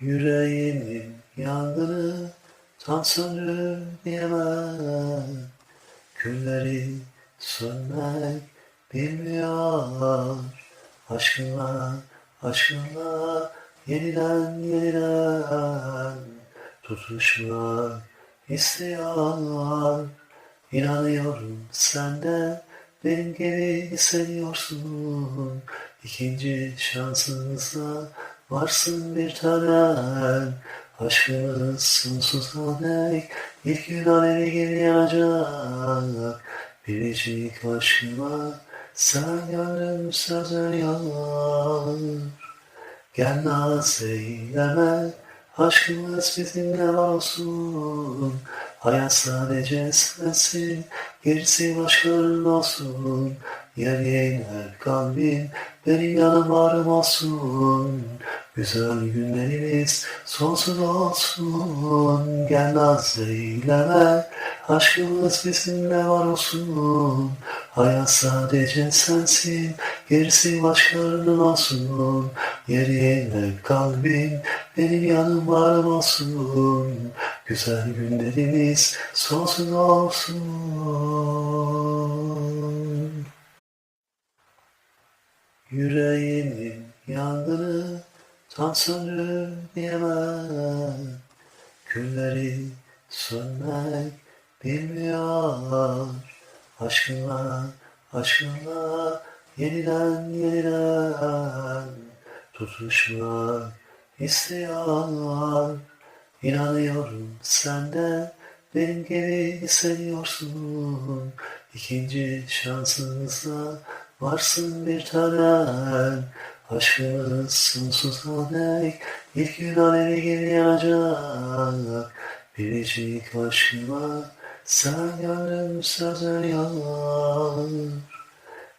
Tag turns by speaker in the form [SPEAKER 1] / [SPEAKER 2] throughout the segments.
[SPEAKER 1] Yüreğimin yangını söndür diyemem. Külleri sönmek bilmiyor. Aşkınla, aşkınla yeniden yeniden Tutuşmak istiyor İnanıyorum sen de benim gibi hissediyorsun. İkinci şansınızda varsın bir tanem Aşkımız sonsuza dek ilk gün alevi gibi yanacak. Biricik aşkıma sen gönlüm söz veriyor Gel naz eyleme Aşkımız bizimle var olsun. Hayat sadece sensin Gerisi başkalarının olsun Yer yer kalbim Benim yanım varım olsun. Güzel günlerimiz sonsuz olsun. Gel naz eyleme Aşkımız bizimle var olsun. Hayat sadece sensin Gerisi başkalarının olsun. Yer yer kalbim Benim yanım varım olsun. Güzel günlerimiz sonsuz olsun Yüreğimin yangını tam söndür diyemem. Külleri sönmek bilmiyor. Aşkınla, aşkınla yeniden yeniden Tutuşmak istiyor İnanıyorum sen de benim gibi hissediyorsun. İkinci şansınızda varsın bir tanem Aşkımız sonsuza dek ilk gün alevi gibi yanacak. Biricik aşkıma sen gönlüm söz veriyor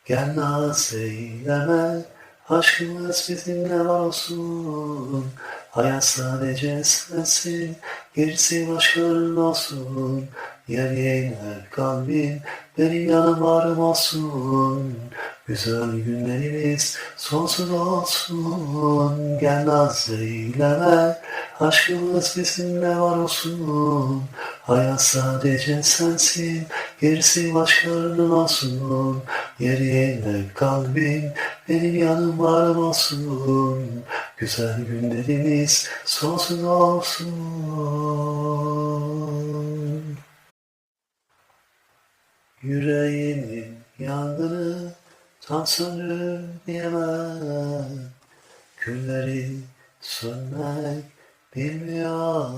[SPEAKER 1] Gel naz eyleme Aşkımız bizimle var olsun. Hayat sadece sensin Gerisi başkalarının olsun Yer yer kalbim Benim yanım varım olsun. Güzel günlerimiz sonsuz olsun. Gel naz eyleme Aşkımız bizimle var olsun. Hayat sadece sensin Gerisi başkalarının olsun. Yer yer kalbim Benim yanım varım olsun. Güzel günlerimiz sonsuz olsun Yüreğimin yangını tam söndür diyemem. Külleri sönmek bilmiyor